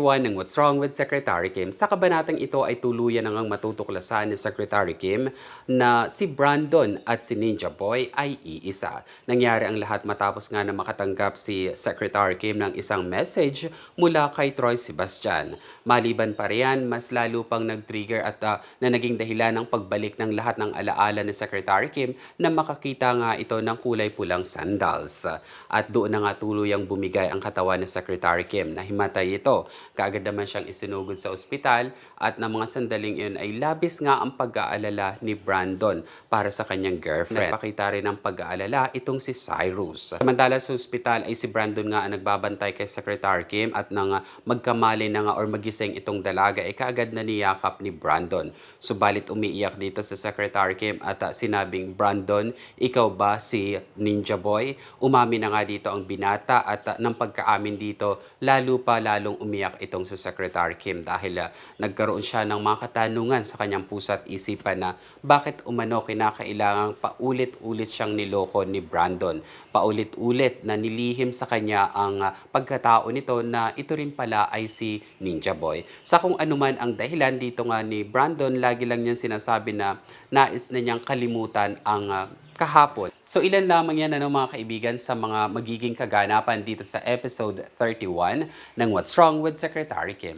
One ng What's Wrong with Secretary Kim. Sa kabanatang ito ay tuluyan na ngang matutuklasan ni Secretary Kim na si Brandon at si Ninja Boy ay iisa. Nangyari ang lahat matapos nga na makatanggap si Secretary Kim ng isang message mula kay Troy Sebastian. Maliban pa riyan, mas lalo pang nag-trigger at ah, na naging dahilan ng pagbalik ng lahat ng alaala ni Secretary Kim na makakita nga ito ng kulay pulang sandals. At doon na nga tuluyang bumigay ang katawan ni Secretary Kim. Nahimatay ito. Kaagad naman siyang isinugod sa ospital at na mga sandaling iyon ay labis nga ang pag-aalala ni Brandon para sa kanyang girlfriend. Nagpakita rin ng pag-aalala itong si Cyrus. Samantala sa ospital ay si Brandon nga ang nagbabantay kay Secretary Kim at nang ah, magkamali na nga or magising itong dalaga ay kaagad na niyakap ni Brandon. Subalit umiiyak dito sa Secretary Kim at ah, sinabing, Brandon, ikaw ba si Ninja Boy? Umami na nga dito ang binata at ah, ng pagkaamin dito, lalo pa lalong umiyak itong si Secretary Kim dahil ah, nagkaroon siya ng mga katanungan sa kanyang puso at isipan na bakit umano kinakailangang paulit-ulit siyang niloko ni Brandon. Paulit-ulit na nilihim sa kanya ang ah, pagkatao nito na ito rin pala ay si Ninja Boy. Sa kung anuman ang dahilan dito nga ni Brandon, lagi lang niyang sinasabi na nais na niyang kalimutan ang ah, kahapon. So ilan lamang yan ano mga kaibigan sa mga magiging kaganapan dito sa episode 31 ng What's Wrong with Secretary Kim.